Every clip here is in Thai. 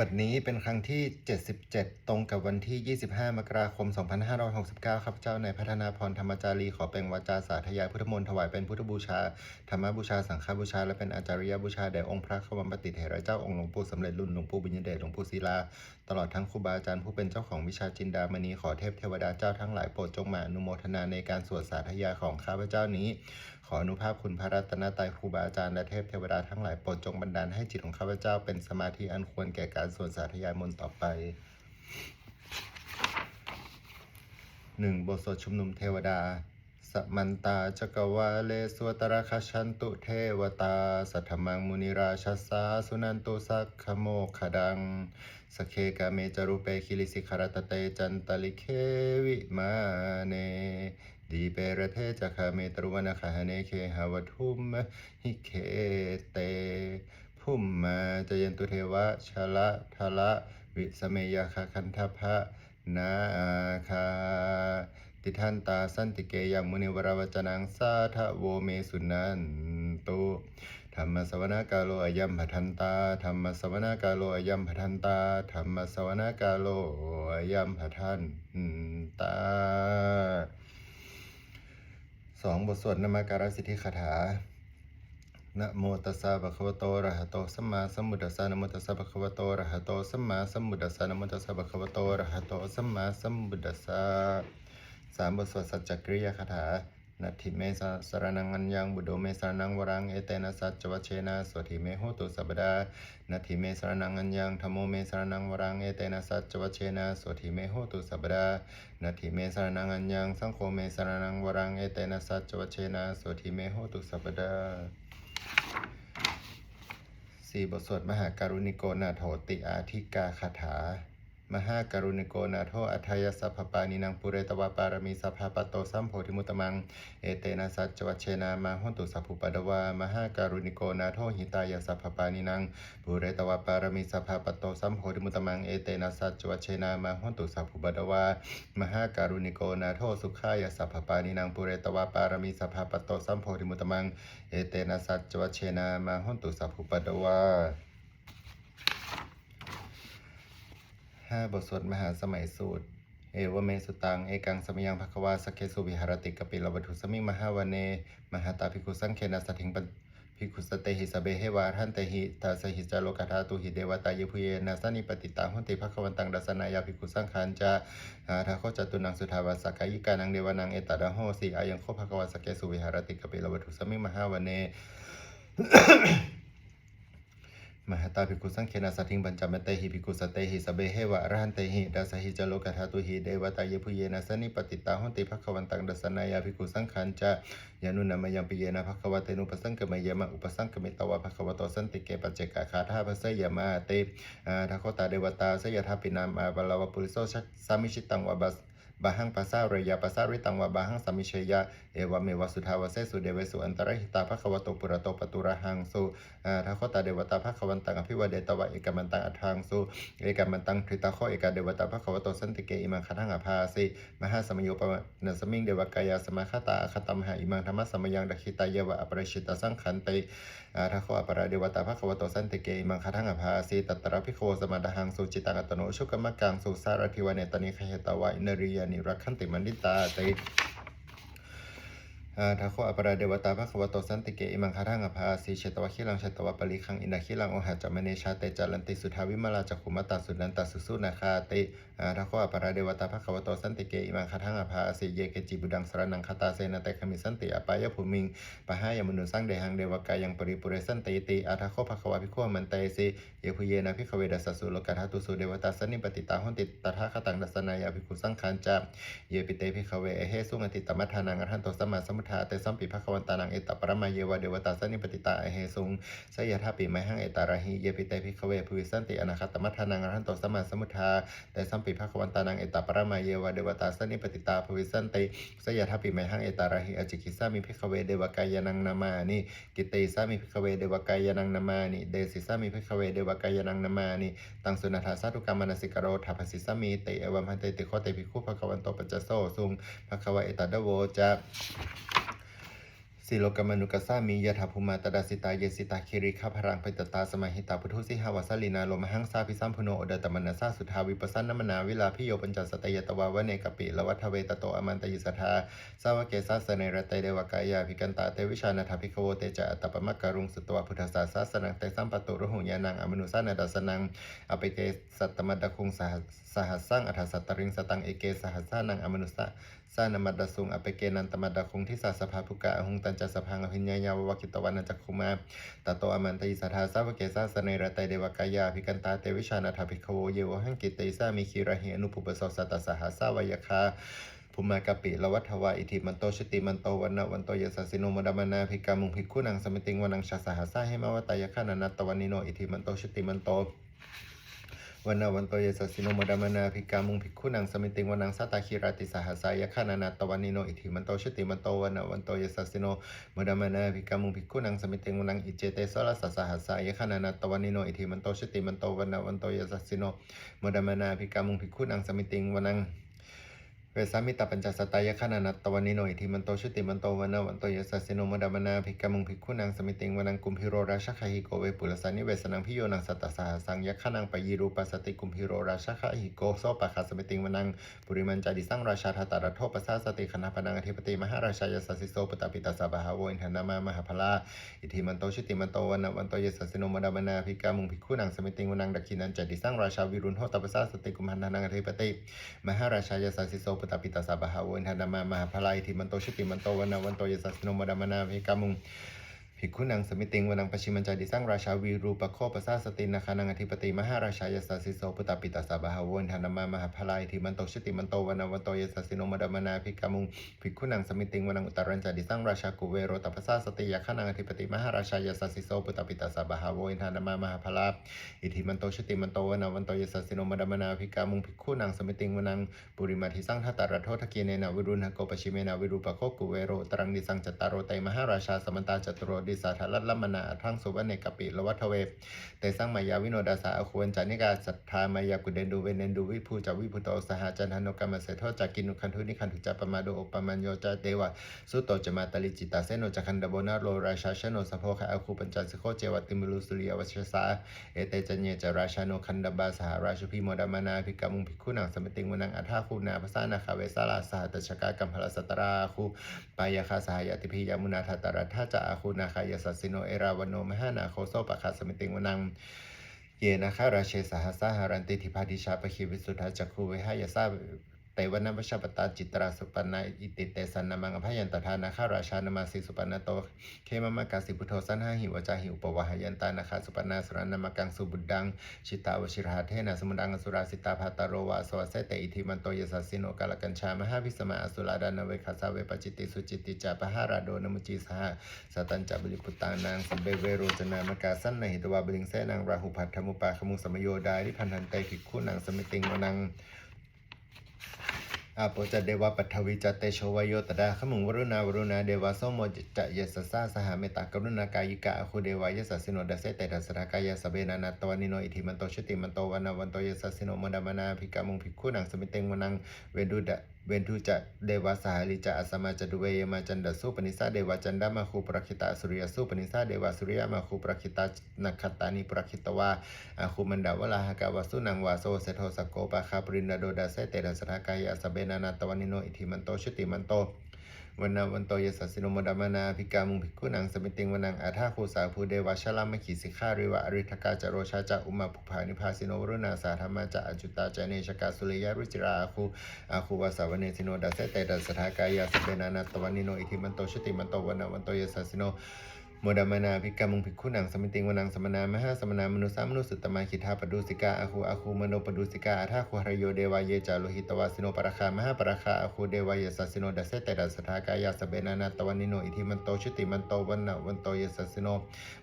บัดนี้เป็นครั้งที่ 77 ตรงกับวันที่ 25 มกราคม 2569ข้าพเจ้าในพัฒนาพรธรรมจารีขอเป็นวาจาสาธยายพุทธมนต์ถวายเป็นพุทธบูชา ธรรมบูชา สังฆบูชา และเป็นอาจาริยบูชาแด่องค์พระขวัมปฏิเถระเจ้าองค์หลวงปู่สำเร็จรุ่นหลวงปู่บุญยเดชหลวงปู่ศิลา ตลอดทั้งครูบาอาจารย์ผู้เป็นเจ้าของวิชาจินดามณีขอเทพเทวดาเจ้าทั้งหลายโปรดจงมาอนุโมทนาในการสวดสาธยายของข้าพเจ้านี้ ออนุภาพคุณพระรัตนตรัยครูบาอาจารย์และเทพเทวดาทั้งหลายโปรดจงบันดาลให้จิตของข้าพเจ้าเป็นสมาธิอันควรแก่การสวดสาธยายมนต์ต่อไปหนึ่งบทสวดชุมนุมเทวดาสมันตาจักวาเลสวตระคชันตุเทวตา สัทธมังมุนิราชสสาสุนันตุสักขโมขดัง สเคกาเมจารุเปคิลิสิคารตเตจันตลิเควิมาเน ดีเปรเทจะคาเมตรุวนาคาหเนเคหาวทุมหิเคเตภุมมาจยันตุเทวะชะละทะละวิสเมยาคาคันทพะนาคาติทันตาสันติเกยังมุนิวราวจนังสาทะโวเมสุนันตุธรรมสวนากาโลอายัมพัทันตาธรรมสวนากาโลอายัมพัทันตาธรรมสวนากาโลอายัมพัทันตา สองบทสวดนามการสิทธิคาถานะโมตัสสะภะคะวะโตอะระหะโตสัมมาสัมพุทธัสสะนะโมตัสสะภะคะวะโตอะระหะโตสัมมาสัมพุทธัสสะนะโมตัสสะภะคะวะโตอะระหะโตสัมมาสัมพุทธัสสะสามบทสวดสัจจกริยคาถา นัตถิเมสะสรนังอัญญังบุโดเมสรนังวรังเอเตนะสัจจวัชเชนะสวดทิเมโหตุสัพพดานัตถิเมสรนังอัญญังธรรมโมเมสรนังวรังเอเตนะสัจจวัชเชนะสวดทิเมโหตุสัพพดานัตถิเมสรนังอัญญังสังโฆเมสรนังวรังเอเตนะสัจจวัชเชนะสวดทิเมโหตุสัพพดาสี่บทสวดมหาการุณิโกนาโถติอาธิกาคาถา มหาการุณิโกนาโทอัทายสัพพปานินังปุเรตวาปารมีสัพพปโตสัมโพธิมุตมัง เอเตนะสัจจวัชเชนามาหุตุสัพพุปดวามหาการุณิโกนาโทหิตายสัพพปานินังปุเรตวาปารมีสัพพปโตสัมโพธิมุตมัง เอเตนะสัจจวัชเชนามาหุตุสัพพุปดวามหาการุณิโกนาโทสุขายสัพพปานินังปุเรตวาปารมีสัพพปโตสัมโพธิมุตมัง เอเตนะสัจจวัชเชนามาหุตุสัพพุปดวา ห้าบทสวดมหาสมัยสูตร เอวเมสุตัง เอกังสมยังภควาสเคสุวิหารติกปิลวัตุสมิมหาวเน มหาตาภิกขุสังเคนะสถิงปนภิกขุสเตหิสเบเฮวาทันเตหิตาสหิจาโลกธาตุหิเดวตายพุเยนะสนิปติตังหุติภควันตังดัสนายาภิกขุสังขานจาอาทาโคจตุนังสุทาวาสกายิกานังเดวานังเอตตะโหสีอายังโคภควาสเคสุวิหารติกปิลวัตุสมิมหาวเน มหาตาภิกขุสังเขนะสัทิงปัญจมเตหิภิกขุสเตหิสเบเฮวะอรหันเตหิดัสหิจโลกธาตุหิเดวตาเยพุเยนะสนิปติตาหุติภควันตังดัสนายาภิกขุสังขันจะยานุนามายังปิเยนะภควเตนุปสังกมยมะอุปสังกมิตวะภควโตสันติเกปัจเจกาคาธาภเสยามาเตอาทาโคตาเดวตาสยทาปินามอาบาลาวปุริโสชักสามิชิตังวะบัสบาหังปัสสาระยาปัสสาริตังวะบาหังสามิเชยะ เอวะเมวะสุทาวเสสุเดวสุอันตรหิตาภควโตปุระโตปตุระหังสุอาทาโคตาเดวตาภควันตังอภิวเดตวะเอกมันตังอัทังสุเอกมันตังทริตาโคเอกาเดวตาภควโตสันติเกอิมังคทังอภาสิมหาสมโยปะนสมิงเดวกายาสมาคตาคตมหาอิมังธรรมสมยังดคิตายะวะอปริชิตาสังขันติอาทาโคอปราเดวตาภควโตสันติเกอิมังคทังอภาสิตัตตระภิกขวสมาดหังสุจิตังอัตโนชุกมะกังสุสารทิวเนตนิคเหตวะอินริยานิรักขันติมนิตาติ อาทาโคอปราเดวตาภควโตสันติเกอิมังคาทังอภาสีเชตวะคิลังเชตวะปริคังอินาคิลังโอหัจจามเนชาเตจารันติสุทาวิมาลาจักขุมตาสุนันตาสุสุนาคาติอาทาโคอปราเดวตาภควโตสันติเกอิมังคาทังอภาสีเยเกจิบุดังสรนังคตาเสนาเตคมิสันติอปายภูมิงปะหายมนุสังเดหังเดวกายังปริปุเรสันติติอาทาโคภควาภิกขวมันเตสิเยพุเยนะภิขเวดัสสุโลกธาตุสุเดวตาสนิปติตาหุนติตถาคตังดัสนายาภิกขุสังขานจาเยปิเตภิขเวเอเฮสุงอติตมัทานังอรหันโตสัมมาสัมพุทธาเตสัมปิภควันตานังเอตปรมาเยวะเดวตาสนิปติตาเอเฮสุงสยถาปิไมหังเอตาราหิเยปิเตภิกขเวภวิสันติอนาคตมัทานังอรหันโตสมาสมุทาเตสัมปิภควันตานังเอตปรมาเยวะเดวตาสนิปติตาภวิสันติสยถาปิไมหังเอตาราหิอจิกิสามิภิกขเวเดวกายนังนามานิกิเตสามิภิกขเวเดวกายนังนามานิเดสิสามิภิกขเวเดวกายนังนามานิตังสุนัทธาสาธุกรรมนสิกโรทัพสิสามีเตเอวัมหันเตติโคเตภิกขุภควันโตปัจจโสสุงภควะเอตาดโวจะ สิโลกมนุกัสสามียถาภูมาตดาสิตาเยสิตาคิริข้าพรังไปตตาสมาหิตาพุทุสิหาวาสลีนาโลมหังสาพิสัมพุโนโอเดตมนัสสาสุทาวิปัสสนมนาวิลาพิโยปัญจสตยตวาวเนกปิละวัฏเวตโตอมันตยิสทาสาวเกสาสเนรตเตเดวกายาภิกันตาเตวิชานาถาภิกโวเตจะอัตตปมะการุงสุตวพุทธศาสสนังเตสัมปตุรุหุญานังอมนุสานาดัสนังอเปเกสัตตมัดคุงสหสหัสสังอัฏฐสัตตริงสตังเอเกสหัสสานังอมนุสา สานมัดดสุงอเปเกนันตมัดดคงที่สาสภาภุกะอหุงตันจัสพังอภิญญายาววกิตวันจักคุมาตโตอมันตยิสัทธาสาวเกสาสเนรตยเดวกายาภิกันตาเตวิชานาถาภิกขโวเยวหังกิตติสามิคิระหิอนุปุปสสัตสหาสาวยคาภูมากะปิละวัฏวาอิทิมันโตชติมันโตวันนวันโตยสสิโนมดามนาภิกามุงภิกขุนังสมิติงวันังชาสหาสาเหมาวตายคานานัตตวันนิโนอิทิมันโตชติมันโต วันนาวันโตเยสัสสิโนมดามนาภิกามุงภิกขุนังสมิติงวนังสัตตาคิราติสหัสายะขานานาตวันนิโนอิทิมันโตชติมันโตวันนาวันโตเยสัสสิโนมดามนาภิกามุงภิกขุนังสมิติงวนังอิเจเตสละสัสหัสายะขานานาตวันนิโนอิทิมันโตชติมันโตวันนาวันโตเยสัสสิโนมดามนาภิกามุงภิกขุนังสมิติงวนัง เวสามิตาปัญจสตายะขนานัตตวันนิโนอิทิมันโตชุติมันโตวันนวันโตยสัสสิโนมดามนาภิกขมุงภิกขุนังสมิติงวันังกุมพิโรราชคหิโกเวปุรสานิเวสนังพิโยนังสัตตสหสังยะขนังปยีรูปัสติกุมพิโรราชคหิโกโซปะคาสมิติงวันังปุริมันจาดิสังราชาทตาระโทปัสสาสติคณะพนังอธิปติมหาราชายสัสสิโสปตปิตาสาบาหาโวอินทนามามหาพลาอิทิมันโตชุติมันโตวันนวันโตยสัสสิโนมดามนาภิกขมุงภิกขุนังสมิติงวันังดักขินันจาดิสังราชาวิรุณโหตปัสสาสติกุมหันทนังอธิปติมหาราชายสัสสิโสตปิตาสาบหาวนธนามา มหาพลายทิมันโตชิติมันโตวันนาวันโตยสัสสิโนมดามนาภิกามุง ภิกขุนังสมิติงวนังปชิมันจาดิสังราชาวีรูปโคปสาสตินาคานังอธิปติมหาราชายสสิโสปุตตปิตาสาบหาวนธนามามหาพลายทิมันโตชิติมันโตวันาวันโตยสสิโนมดามนาภิกามุงภิกขุนังสมิติงวนังอุตรัญจาดิสังราชากุเวโรตปสาสติยาคานังอธิปติมหาราชายสสิโสปุตตปิตาสาบหาวนธนามามหาพลาอิทิมันโตชิติมันโตวันาวันโตยสสิโนมดามนาภิกามุงภิกขุนังสมิติงวนังปุริมาทิสังทัตตารโททะเกเนนาวิรุณหโกปชิเมนาวิรูปโคกุเวโรตรังดิสังจตตารโรไตมหาราชาสมันตาจตุโรดิสาทัลลมนาทั้งสุวรรณเนกปิลวัฏเวเตสังมายาวิโนดาสาอควรจานิกาสัทธามายากุเดนดูเวเนนดูวิภูจาวิภูโตสหจันทนกรรมเสโทจากกินุคันทุนิคันทุจาปมาโดโอปมัญโยจาเตวะสุโตจมาตลิจิตาเสโนจักันดโบนาโรราชาชโนสะโพคะอคูปัญจสิโคเจวติมุลุสุริยวัชสาเอเตจัญเยจราชาโนคันดบาสหราชุพิโมดามานาภิกามุงภิกขุนังสมติงวนังอัฏฐาคูนาภาษานาคาเวสาลาสหตชกากัมพลสตราคูปายาคาสหายติพิยามุนาทัตตรัทธาจาอาคูนาคายสัสสิโนเอราวโนมหานาโคโซปะคาสมิติงวนังเยนะคะราเชสหัสสาหารันติทิพาดิชาปะคิวิสุทธาจักคูเวหายาสา เตวนาวัชปตาจิตราสุปันนาอิติเตสันนามังอภยันตทานาคาราชานามาสิสุปันนาโตเคมมะกาสิพุทโธสันหาหิวจาหิอุปวาหยันตานาคาสุปันนาสุรนามากังสุบุดังชิตาวชิรหาเทนะสมุดังสุราสิตาภาตโรวาสวะเสเตอิทิมันโตยสัสสิโนกาลกัญชามหาวิสมาอสุราดานเวคาสาเวปจิติสุจิติจาปหาราโดนมุจีสหสตันจับลิปุตานางสิเบเวโรจนามกาสันนหิตวาบลิงเสนางราหุพัทธมุปาขมุสมโยดาริพันธันเตภิกขุนางสมิติงวนัง อาโปจะเดวะปัทวิจเตโชวโยตดาขมุงวรุณาวรุณาเดวะโสโมจะเยสสะสหเมตากรุณากายิกะอคุเดวายสสสิโนดัสเสเตดัสรากายสเบนานาตวานิโนอิทิมันโตชติมันโตวานาวันโตยสสสิโนมดามนาภิกามุงภิกขุนังสมิเตงมนังเวดุดะ เวนทุจะเดวะสหริจะอสมาจดุเวยมาจันดสุปนิสาเดวะจันดามาคูปรคิตาสุริยสุปนิสาเดวะสุริยมาคูปรคิตานักขตานิปรคิตวาอาคูมันดาวลาหกาวสุนังวาโซเซโทสโกปะคาปรินดาโดดาเซเตดัสรากายสเบนานาตวานิโนอิทิมันโตชติมันโต วันนาวันโตยสัสสิโนมดามนาพิกามุงพิกุนังสมิติงวนังอาธาคูสาภูเดวชลามขีสิการิวะอริทกาจโรชาจะอุมาภุภานิพาสิโนวรุณาสาธรรมาจะอจุตาจเนชกาสุริยรุจิราอาคูอาคูวาสาวเนสิโนดัสเตตดัสถากายาสเบนานาตวานิโนอิทิมันโตชติมันโตวันนาวันโตยสัสสิโน โมดามนาภิกามุงภิกขุนังสมิติงวนังสมนามหาสมนามนุสามนุสุตตมาคิทาปดุสิกาอาคูอาคูมโนปดุสิกาอาทาคุหรโยเดวายเยจาโลหิตวาสิโนปราคามหาปราคาอาคูเดวายสัสิโนดัสเสเตดัสถากายาสเบนานาตวานิโนอิทิมันโตชุติมันโตวันนาวันโตยสัสิโน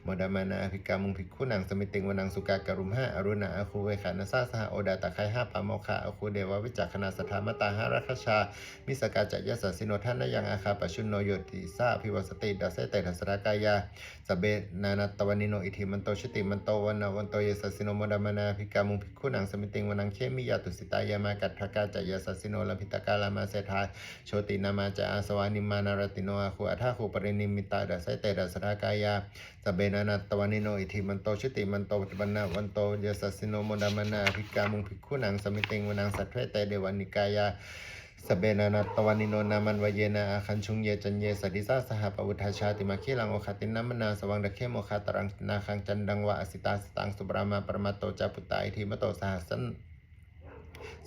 โมดามนาภิกามุงภิกขุนังสมิติงวนังสุกากรุมหาอรุณาอาคูเวขานาซาสหโอดาตะไคห้าปามโมคาอาคูเดวาวิจักขณาสถามตาหารัคชามิสกาจะยสัสิโนท่านนยังอาคาปชุนโนโยติสาภิวสติดัสเสเตดัสถากายาสเบนานัตวันนิโนอิทิมันโตชติมันโตวันนาวันโตเยสัสสิโนโมดามนาภิกามุงภิกขุนังสมิติงวันังเคมิยาตุสิตายามากัตถกาจายาสสสิโนลพิตกาลามาเสทาโชตินามาจาอาสวานิมานารติโนอาคูอัฏฐาคูปรินิมิตาดัสเตดัสรากายาสเบนานัตวันนิโนอิทิมันโตชติมันโตวันนาวันโตเยสัสสิโนโมดามนาภิกามุงภิกขุนังสมิติงวันังสัทเทเตเดวานิกายา สเบนานาตวานิโนนามันวเยนาอาคันชุงเยจันเยสดิสาสหปวุทาชาติมาคีลังโอคาตินามนาสวังดะเคโมคาตรังนาคังจันดังวะอสิตาสตังสุบรามาปรมาโตจาปุตตาอิทิมโตสหัสัน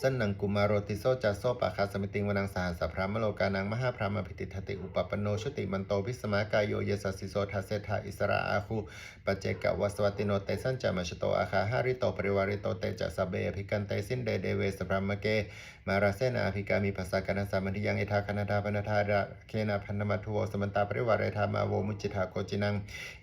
สนนังกุมารโรติโซจาโซปะคาสมิติงวนังสหัสพรามโลกานังมหาพรามพิติทติอุปปโนชติมันโตวิสมากายโยเยสสสิโซทัสเสทาอิสระอาคูปเจกวัสวัติโนเตสันจามชโตอาคาหาริโตปริวาริโตเตจะสเบอภิกันเตสินเดเดเวสพรามเกมาราเซนาภิกามีภาษากนัสสามัญยังเอทาคณดาปนธาระเคนาพันธมัทโวสมันตาปริวารเรธามาโวมุจิตาโกจินัง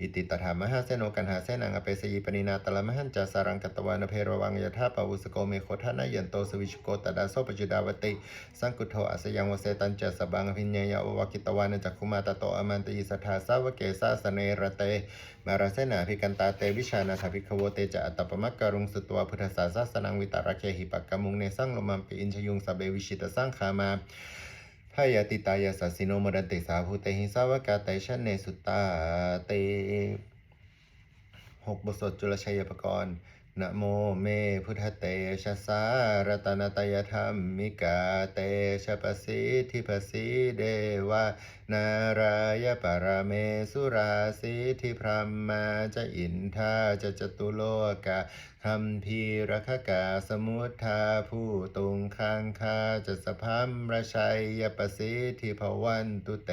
อิติตถามหาเสโนกันหาเสนังอเปสยีปนินาตละมหันจาสารังกตวานเพรวังยถาปวุสโกเมโคทานายันโตสววิชโกตดาโซปจุดาวติสังกุโทอัสยังวเสตันจสบังอภิญญยาอวกิตวานจักขุมาตโตอมันตยิสัทธาสาวเกสาสเนระเตมาราเสนาภิกันตาเตวิชานาถภิกขโวเตจะอัตตปมักการุงสุตวพุทธศาสสนังวิตารเคหิปักกมุงเนสังลมัมปิอินชยุงสเบวิชิตสังขามาพายาติตายาสัสสิโนมรันติสาภูเตหิสาวกาไตชันเนสุตตาเตหกบทสวดจุลชัยปกรณ์ นะโมเมพุทธเตชะสารตนตยธรรมมิกาเตชะปสิทิปสิเดวานารายปรเมสุราสิทิพรหมาจะอินทาจะจตุโลกะคัมพีรคกาสมุทธาผู้ตุงคังคาจะสพัมระชัยยปสิทิภวันตุเต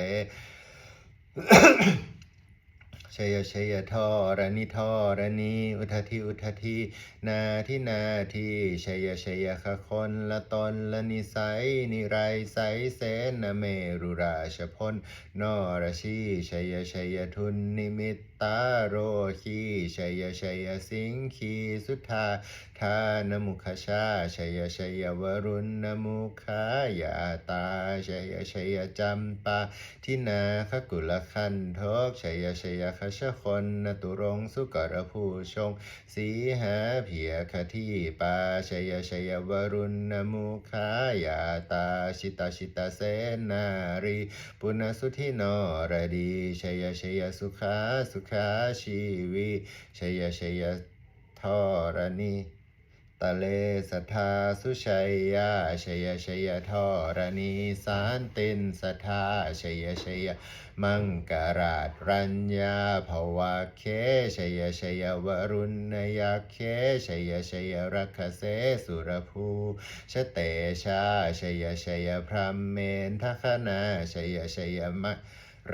ชยชยทอรนิทอรนีอุทธิอุทธินาทินาทีชยชยคะคนละตนละนิสัยนิไรใสเสนเมรุราชพลนอรชีชยชยทุนนิมิตตาโรคีชยชยสิงคีสุทธา ทานมุขชาชยชยวรุณมุขายาตาชยชยจำปาทินาคกุลคันทกชัยชยคชคนนตุรงสุกรภูชง สีหาเพียคทีปาชัยชยวรุณมุขายาตาชิตาชิตาเสนารีปุณสุธินรดีชัยชยสุขาสุขาชีวีชัยชยทรณี ตะเลสัทธาสุชัยยาชยชยทรณีสานตินสัทธาชยชยมังกราตรัญญาภวะเคชยชยวรุณยาเคชยชยรักเสสุรภูชเตชาชยชยพรหมเมนทคนาชยชยมะ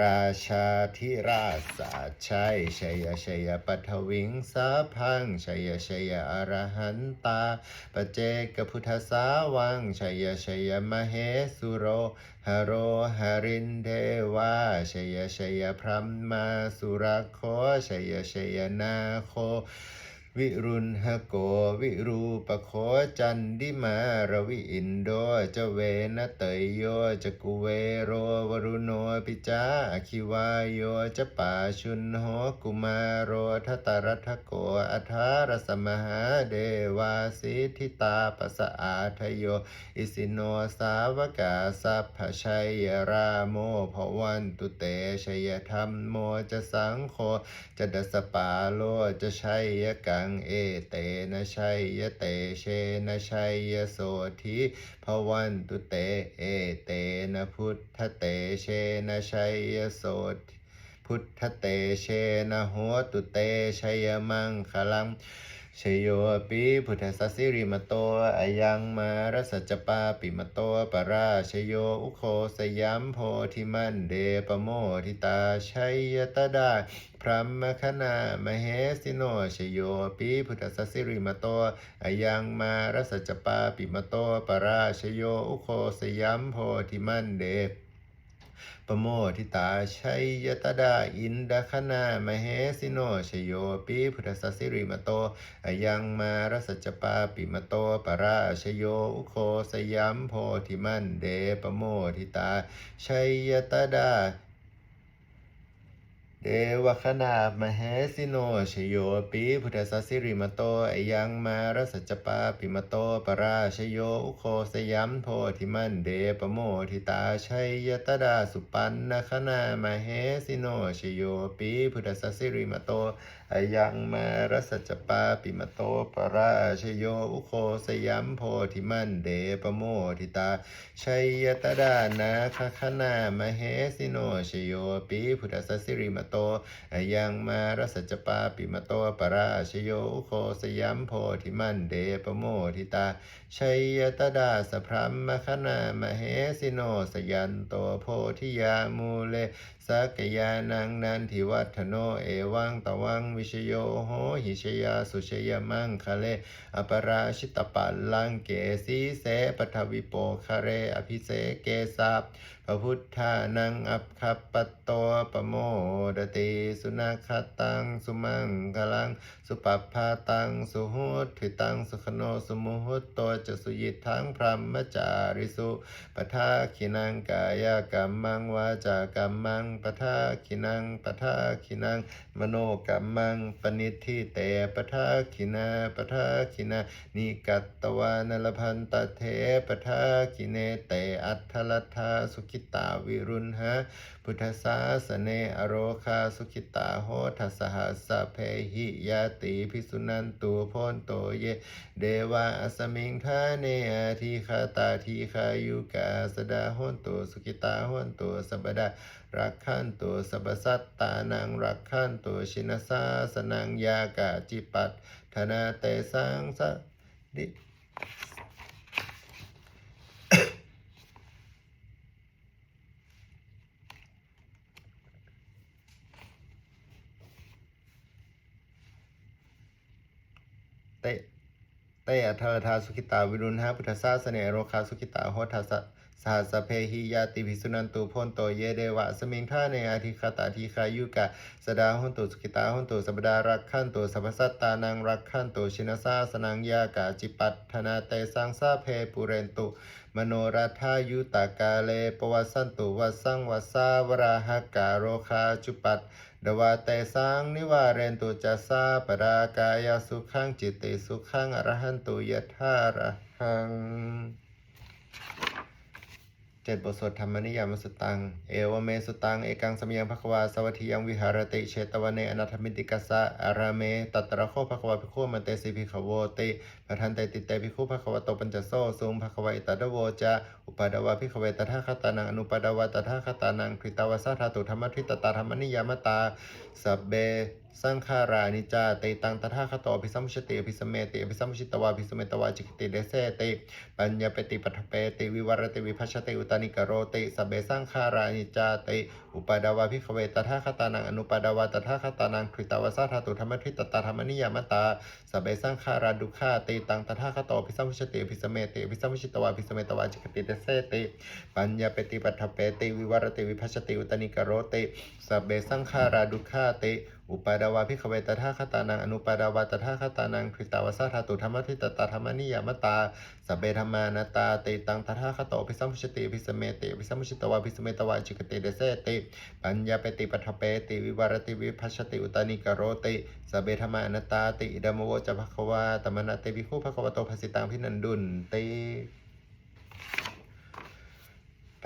ราชาธิราชสาชัยชยชยปัทวิงสาพังชัยชัยอรหันตาปเจกพุทธสาวังชัยชัยมเหสุโรหโรหรินเทวาชัยชัยพรหมมาสุรโคชัยชัยนาโค วิรุณหโกวิรูปโคจันดิมารวิอินโดเจเวนเตยโยจกุเวโรวรุโนปิจาคิวายโยจะปาชุนโหกุมารโรทัตรัทโกอัทารสมหาเดวาสิทิตาปสะอาทโยอิสิโนสาวกาสัพพชัยราโมภวันตุเตชยธรรมโมจะสังโฆจะดัสปาโลจะชัยกังเอเตนะชัยยะเตเชนะชัยยะโสธิภวันตุเตเอเตนะพุทธเตเชนะชัยยะโสธิพุทธเตเชนะโหตุเตชัยมังคลัง ชโยปิพุทธสัสสิริมโตอายังมารสัจจปาปิมโตปราชโยอุโคสยัมโพธิมันเดปโมทิตาชัยยตดาพรหมคณามเหสิโนชโยปิพุทธสัสสิริมโตอายังมารสัจจปาปิมโตปราชโยอุโคสยัมโพธิมันเดป ปโมทิตาชัยยตดาอินดาคณามเหสิโนชโยปิพุทธสัสิริมโตอยังมารสัจปาปิมโตปราชโยอุโคสยัมโพธิมันเดปโมทิตาชัยยตดา เดวคณามเหสิโนชโยปีพุทธสัสสิริมโตอยังมารสัจปาปิมโตปราชโยอุโคสยัมโพธิมันเดปโมทิตาชัยยตดาสุปันนคณามเหสิโนชโยปีพุทธสัสสิริมโต อยังมารสัจจปาปิมโตปราชโยอุโคสยัมโพธิมันเดปโมทิตาชัยยตดานาคคณามเหสิโนชโยปีพุทธสัสิริมโตอายังมารสัจจปาปิมโตปราชโยอุโคสยัมโพธิมันเดปโมทิตาชัยยตดาสพรัมมคณามเหสิโนสยันโตโพธิยามูเลสักยานังนันทิวัฒโนเอวังตวังวิชโยโหหิชยาสุชยมังคะเลอปราชิตปัลลังเกสีเสปทวิโปคะเรอภิเสเกสัพ พระพุทธานังอัปคัปปตโตปโมดติสุนาคตังสุมังกลังสุปปพาตังสุหุติตังสุขโนสุมุหุตโตจะสุยิทังพรหมจาริสุปทาคินังกายกรรมังวาจากรรมังปทาคินังปทาคินังมโนกรรมังปณิทิเตปทาคินาปทาคินานิกัตตวานลพันตเทปทาคิเนเตอัทธลัทธาสุขขิตาวิรุณหะพุทธศาสเนอโรคาสุขิตาโหทัสหัสเพหิยาติภิสุนันตุพนโตเย เดวะอสมิงทาเนอาทิคาตาทีคายุกาสดาโหนตุสุขิตาโหนตุสัปดารักขันตุสัพสัตตานังรักขันตุชินสาสนังยากาจิปัตธนาเตสังสดิ เตเตอัทธรธาสุขิตาวิรุณหะพุทธาสเนโรคาสุขิตาโหทัสสะสหัสะเพหิยาติภิสุนันตุพนโตเยเดวะสมิงท่าเนอาทิคาตาทีคายุกะสดาหุนตุสุขิตาหุนตุสัปดารักขันตุสัพสัตตานังรักขันตุชินสาสนังยากาจิปัตธนาเตสังสาเพปุเรนตุมโนรัฐายุตากาเลปวัสสันตุวัสังวัสสาวราหกาโรคาจุปัต ดวาเตสังนิวาเรนตุจัสสาปรากายสุขังจิตติสุขังอรหันตุยถาระหัง เจ็ดบทสวดธรรมนิยามสตัง เอวเมสตัง เอกังสมยังภควาสวัสทิยังวิหารติเชตวันเนอนัทมิติกัสสะอาราเมตัตระโคภควาภิกขุมันเตสิภิกขโวติปทันเตติเตภิกขุภควาโตปัญจโซสุงภควาอิตตะโวจะอุปาดาวาภิกขเวตถาคตานังอนุปาดาวาตถาคตานังคริตาวาสาธาตุธรรมทิตตาธรรมนิยามตาสัพเบ สังขารานิจาเตตังตถาคตอภิสัมชติอภิสมเมติอภิสัมชิตวาภิสมเมตวาจิกติเดเสติปัญญาปติปัฏฐเปติวิวรติวิภัชเติอุตานิกโรติสเบสังขารานิจจาเต อุปาดาวาภิขเวตถาคตานังอนุปาดาวาตถาคตานังคริตาวาสาธาตุธรรมทิตตาธรรมนิยามตาสเบสังขาราดุขาเตตังตถาคตโตอภิสัมชติอภิสมเมติอภิสัมชิตวาอภิสมเมตวาจิกติเดเสติปัญญาปติปัฏฐเปติวิวรติวิภัชติอุตานิกโรติสเบสังขาราดุขาเตอุปาดาวาพิขเวตถาคตานังอนุปาดาวาตถาคตานังคริตาวาสาธาตุธรรมทิตตาธรรมนิยามตาสเบธรรมานาตาเตตังตถาคโตภิสัมพุชติภิสมเมติภิสัมพุชิตวาภิสมเมตวาจิกติเดเสติปัญญาปติปัฏฐเปติวิวารติวิภัชติอุตานิกโรติสเบธรรมานตาติอิดามโวจะภควาตมนาติวิคุภควโตภสิตังพินันดุนติ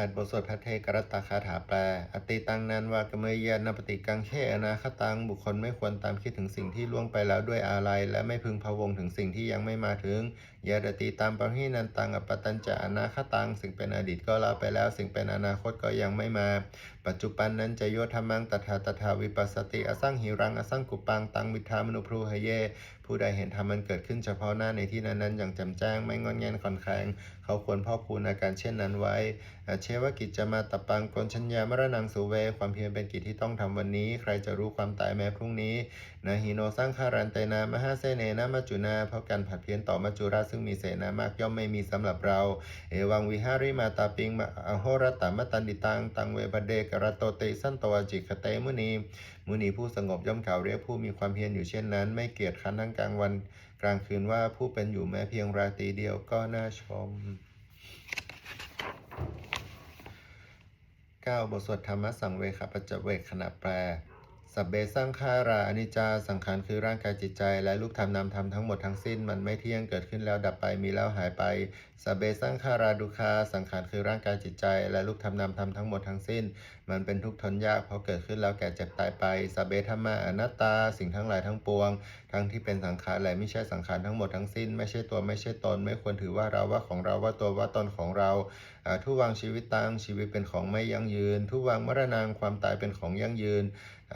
แปดบทสวดพระเทกรัตตาคาถาแปล อติตังนันวากเมยานปฏิกังเขอนาคตัง บุคคลไม่ควรตามคิดถึงสิ่งที่ล่วงไปแล้วด้วยอาลัย และไม่พึงพะวงถึงสิ่งที่ยังไม่มาถึงยาดติตามปรินันตังอปตัญจะอนาคตัง สิ่งเป็นอดีตก็ลาไปแล้ว สิ่งเป็นอนาคตก็ยังไม่มา ปัจจุบันนั้นจะโยธรรมังตถาตถาวิปัสสติอสังหิรังอสังกุปังตังวิธามนุพรูหเย ผู้ใดเห็นธรรมมันเกิดขึ้นเฉพาะหน้าในที่นั้นๆอย่างแจ่มแจ้งไม่งอนแงนคอนแข็ง เขาควรพ่อกพูนอาการเช่นนั้นไว้อเชวกิจจะมาตับปังกลชัญญามรณังสุเว ความเพียรเป็นกิจที่ต้องทำวันนี้ ใครจะรู้ความตายแม้พรุ่งนี้นาหิโนสร้างคารันเตนามหาเสเนนามัจจุนา เพราะการผัดเพี้ยนต่อมัจจุราซึ่งมีเสนามากย่อมไม่มีสำหรับเรา เอวังวิหาริมาตาปิงมะอโหรตามตันดิตังตังเวบเดกรโตเตสันตวจิกเตมุนี มุนีผู้สงบย่อมกล่าวเรียกผู้มีความเพียรอยู่เช่นนั้น ไม่เกียจคร้านทั้งกลางวัน กลางคืนว่าผู้เป็นอยู่แม้เพียงราตรีเดียวก็น่าชม 9 บทสวดธรรมสังเวคปัจจเวกขณะแปล สัพเบสร้างขาราอนิจจาสังขารคือร่างกายจิตใจ และรูปธรรมนามธรรมทั้งหมดทั้งสิ้นมันไม่เที่ยงเกิดขึ้นแล้วดับไปมีแล้วหายไปสัพเบสร้างขาราดุคาสังขารคือร่างกายจิตใจ และรูปธรรมนามธรรมทั้งหมดทั้งสิ้น มันเป็นทุกข์ทนยากเพราะเกิดขึ้นแล้วแก่เจ็บตายไปสัพเบธรรมาอนัตตา สิ่งทั้งหลายทั้งปวง ทั้งที่เป็นสังขารและไม่ใช่สังขารทั้งหมดทั้งสิ้น ไม่ใช่ตัวไม่ใช่ตน ไม่ควรถือว่าเราว่าของเราว่าตัวว่าตนของเราทุวังชีวิตตังชีวิตเป็นของไม่ยั่งยืน ทุวังมรณงความตายเป็นของยั่งยืน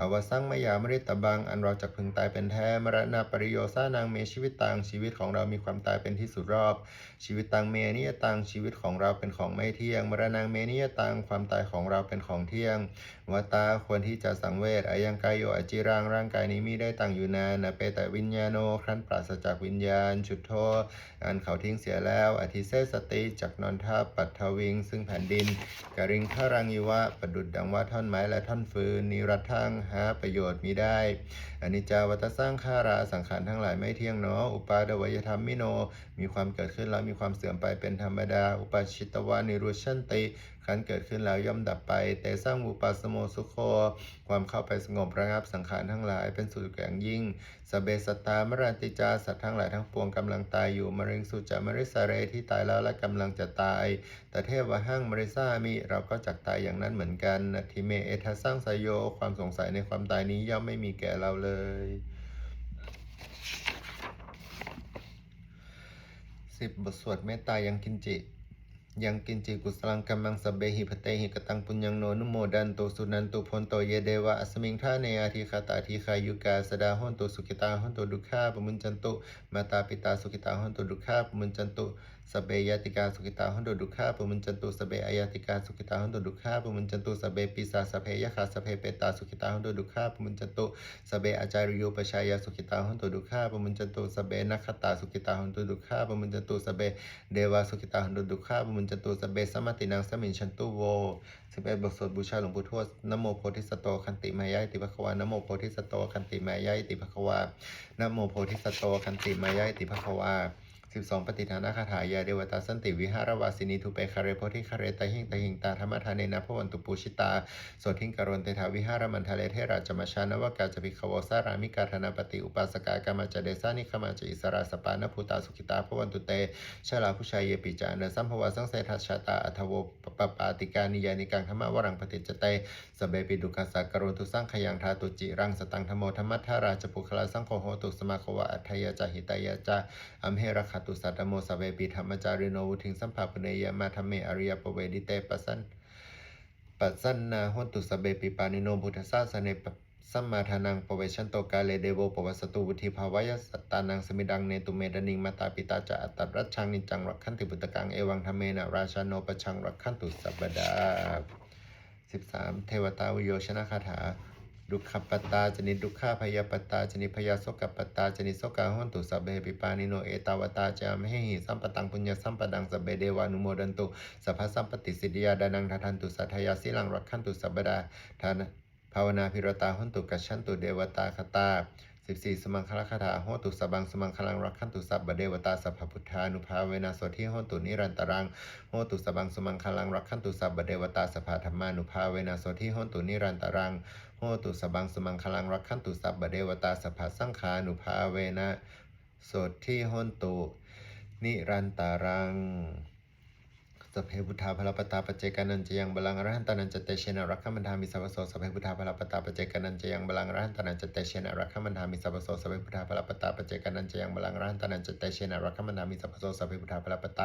อาวสังมยามริตบัง อันเราจะพึงตายเป็นแท้ มรณะปริโยซานางเมชีวิตตัง ชีวิตของเรามีความตายเป็นที่สุดรอบ ชีวิตตังเมนิยตัง ชีวิตของเราเป็นของไม่เที่ยง มรณะเมนิยตัง ความตายของเราเป็นของเที่ยง วตาควรที่จะสังเวชอายังกายโยอจิรังร่างกายนี้มิได้ตั้งอยู่นานนะเปแต่วิญญาโนครั้นปราศจากวิญญาณ ชุดโทอันเขาทิ้งเสียแล้ว อธิเสสติจากนอนทับปัทวิง ซึ่งแผ่นดินกริงฆารังยิวะประดุดดังว่าท่อนไม้และท่อนฟืนนิรัตทังหาประโยชน์มิได้อนิจจาวัตสร้างขาราสังขารทั้งหลายไม่เที่ยงเนาะอุปาเดวยธรรมมิโน มีความเกิดขึ้นแล้วมีความเสื่อมไปเป็นธรรมดา อุปาชิตวานิรุชันติ ขันเกิดขึ้นแล้วย่อมดับไป แต่สร้างอุปสโมสุโค ความเข้าไปสงบระงับสังขารทั้งหลายเป็นสุดอย่างยิ่งสเบสตามรันติจาสัตว์ทั้งหลายทั้งปวงกำลังตายอยู่มเร็งสุจามริสาเรที่ตายแล้วและกำลังจะตาย แต่เทวหังมริสามิเราก็จักตายอย่างนั้นเหมือนกันนาทิเมเอทัสร้างสยโย ความสงสัยในความตายนี้ย่อมไม่มีแก่เราเลยสิบบทสวดเมตตายังกินจิ ยังกินจิกุสลังกัมมังสเบหิพเตหิกตังปุญญังโนนุโมดันโตสุนันตุพนโตเยเดวะอสมิงท่าเนอาทิคาตาทิคายุกาสดาหนตุสุขิตาหนตุดุขาปมุญจันตุมาตาปิตาสุขิตาหนตุดุขาปมุญจันตุสเบยติกาสุขิตาหนตุดุขาปุมุญจันตุสเบอายติกาสุขิตาหนตุดุขาปุมุญจันตุสเบปิสาสเพยคาสเพเปตาสุขิตาหนตุดุขาปุมุญจันตุสเบอาจาริโยปชายาสุขิตาหนตุดุขาปุมุญจันตุสเบนัคขตาสุขิตาหนตุดุขาปุมุญจันตุสเบเดวาสุขิตาหันตุดุขาบุญจันตุสเบสมาตินังสมินชันตุโวสิบเอ็ดบทสวดบูชาหลวงปู่ทวดนโมโพธิสตโตคันติมายายติภควานะโมโพธิสตโตคันติมายายติภควานโมโพธิสตโตคันติมายายติภควา สิบสองปฏิทานาคาถายาเดวตาสันติวิหารวาสินีทุเปคาเรโพธิคาเรตหิงตหิงตาธรรมทานเนนะพวันตุปูชิตาโสทิงกรณเตทาวิหารมันทะเลเทราจมาชานวกาจพิขวสารามิกาธนาปฏิอุปาสกากามาจเดสานิขมาจอิสราสปานภูตาสุขิตาพวันตุเตชลาผู้ชายเยปิจานะสัมภวสังเสทัชาตาอัทวปปปาติกานิยานิกังธรรมวรังปฏิจเตสเบปิดุขัสสะกโรตุสังขยังทาตุจิรังสตังธโมธรรมัทธาราชปุคลาสังโฆโหตุสมาควะอัทยาจหิตายาจาอัมเหรคตุสัตตโมสเบปิธรรมจาริโนวุทิงสัมภาปเนยมาธรรมเมอริยปเวดิเตปัสสันปัสสันนาหนตุสเบปิปานิโนพุทธสาสเนปสัมมาทานังปเวชันโตกาเลเดโวปวัสตุวุธิภาวายสัตตานังสมิดังเนตุเมดนิงมาตาปิตาจะอัตตรัชชังนิจังรักขันติปุตกังเอวังธรรมเมนะราชาโนปชังรักขันตุสัปดาสิบสามเทวตาวิโยชนะคาถา ดุขปตตาจนิดุขาพยาปตาจนิพยาโสกปตตาจนิโสกาหนตุสัพเพปิปานิโนเอตาวตาจามเหหิสัมปตังปุญญสัมปดังสัพเพเดวานุโมดันตุสัพพสัมปติสิทธิยาดานังทัทันตุสัทธยาสิลังรักขันตุสัปปดาทานภาวนาพิรตาหุนตุกัจฉันตุเดวตาคตาสิบสี่สมังคลคาถาโหตุสบังสมังคลังรักขันตุสับเดวตาสัพพุทธานุภาเวนะโสทิโหตุนิรันตรังโหตุสบังสมังคลังรักขันตุสับเดวตาสัพพธรรมานุภาเวนะโสทิโหตุนิรันตรัง โหตุสบังสมังคลังรักขันตุสัพบเดวตาสัพพสังขานุภาเวนะสดที่หตุ นิรันตารัง สเพพุทธาพลปตาปเจกานันจะยังบาลังอรหันตานันจะเตเชนะรักขมันธามิสัพโสสเพพุทธาพลปตาปเจกานันจะยังบาลังอรหันตานันจะเตเชนะรักขมันธามิสัพโสสเพพุทธาพลปตาปเจกานันจะยังบาลังอรหันตานันจะเตเชนะรักขมันธามิสัพโสสเพพุทธาพลปตา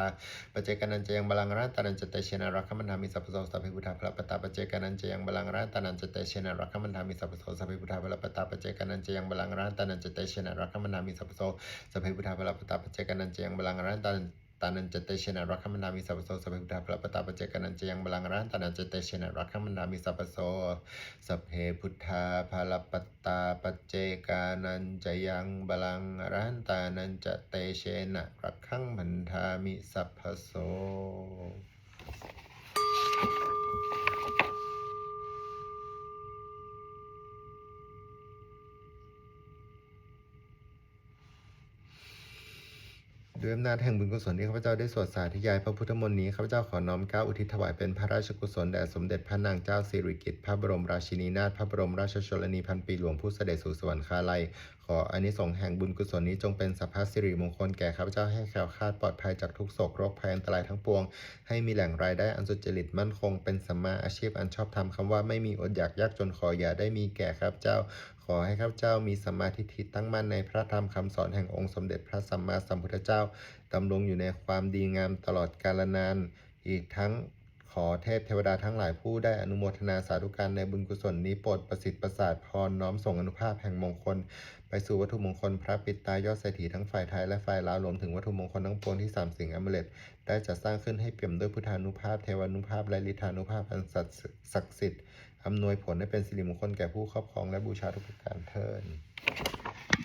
ปเจกานันจะยังบาลังอรหันตานันจะเตเชนะรักขมันธามิสัพโสสเพพุทธาพลปตาปเจกานันจะยังบาลังอรหันตานันจะเตเชนะรักขมันธามิสัพโสสเพพุทธาพลปตาปเจกานันจะยังบาลังอรหันตานันจะเตเชนะรักขมันธามิสัพโสสเพพุทธาพลปตาปเจกานันจะยังบาลังอรหันตานัน ตานันจะเตชนะรักขมนามิสัพโสสัพเพพุทธาพระปตาปเจกันันจะยังบาลังรันตานันจะเตชนะรักขมนามิสัพโสสัพเพพุทธาพระปตาปเจกานันจะยังบาลังรันตานันจะเตชนะรักขังมันธามิสัพพโส ด้วยอำนาจแห่งบุญกุศลที่ข้าพเจ้าได้สวดสาธยายพระพุทธมนต์นี้ข้าพเจ้าขอน้อมเก้าอุทิศถวายเป็นพระราชกุศลแด่สมเด็จพระนางเจ้าสิริกิติ์พระบรมราชินีนาถพระบรมราชชนนีพันปีหลวงผู้เสด็จสู่สวรรคาลัย ขออานิสงส์แห่งบุญกุศลนี้จงเป็นสัพพสิริมงคลแก่ข้าพเจ้าให้แคล้วคลาดปลอดภัยจากทุกโศกโรคภัยอันตรายทั้งปวง ให้มีแหล่งรายได้อันสุจริตมั่นคงเป็นสัมมาอาชีพอันชอบธรรมคำว่าไม่มีอดอยากยากจนขออย่าได้มีแก่ข้าพเจ้า อให้ข้าพเจ้ามีสัมมาทิฏฐิตั้งมั่นในพระธรรมคำสอนแห่งองค์สมเด็จพระสัมมาสัมพุทธเจ้าดำรงอยู่ในความดีงามตลอดกาลนาน อีกทั้งขอเทพเทวดาทั้งหลายผู้ได้อนุโมทนาสาธุการในบุญกุศลนี้โปรดประสิทธิ์ประสาทพรน้อมส่งอนุภาพแห่งมงคล ไปสู่วัตถุมงคลพระปิดตายอดเศรษฐีทั้งฝ่ายไทยและฝ่ายลาวรวมถึงวัตถุมงคลทั้งปวงที่สามสิ่งอมฤตได้จัดสร้างขึ้นให้เปี่ยมด้วยพุทธานุภาพเทวานุภาพและฤทธานุภาพอันศักดิ์ศักดิ์สิทธิ์ อำนวยผลให้เป็นสิริมงคลแก่ผู้ครอบครองและบูชาทุกประการเทิน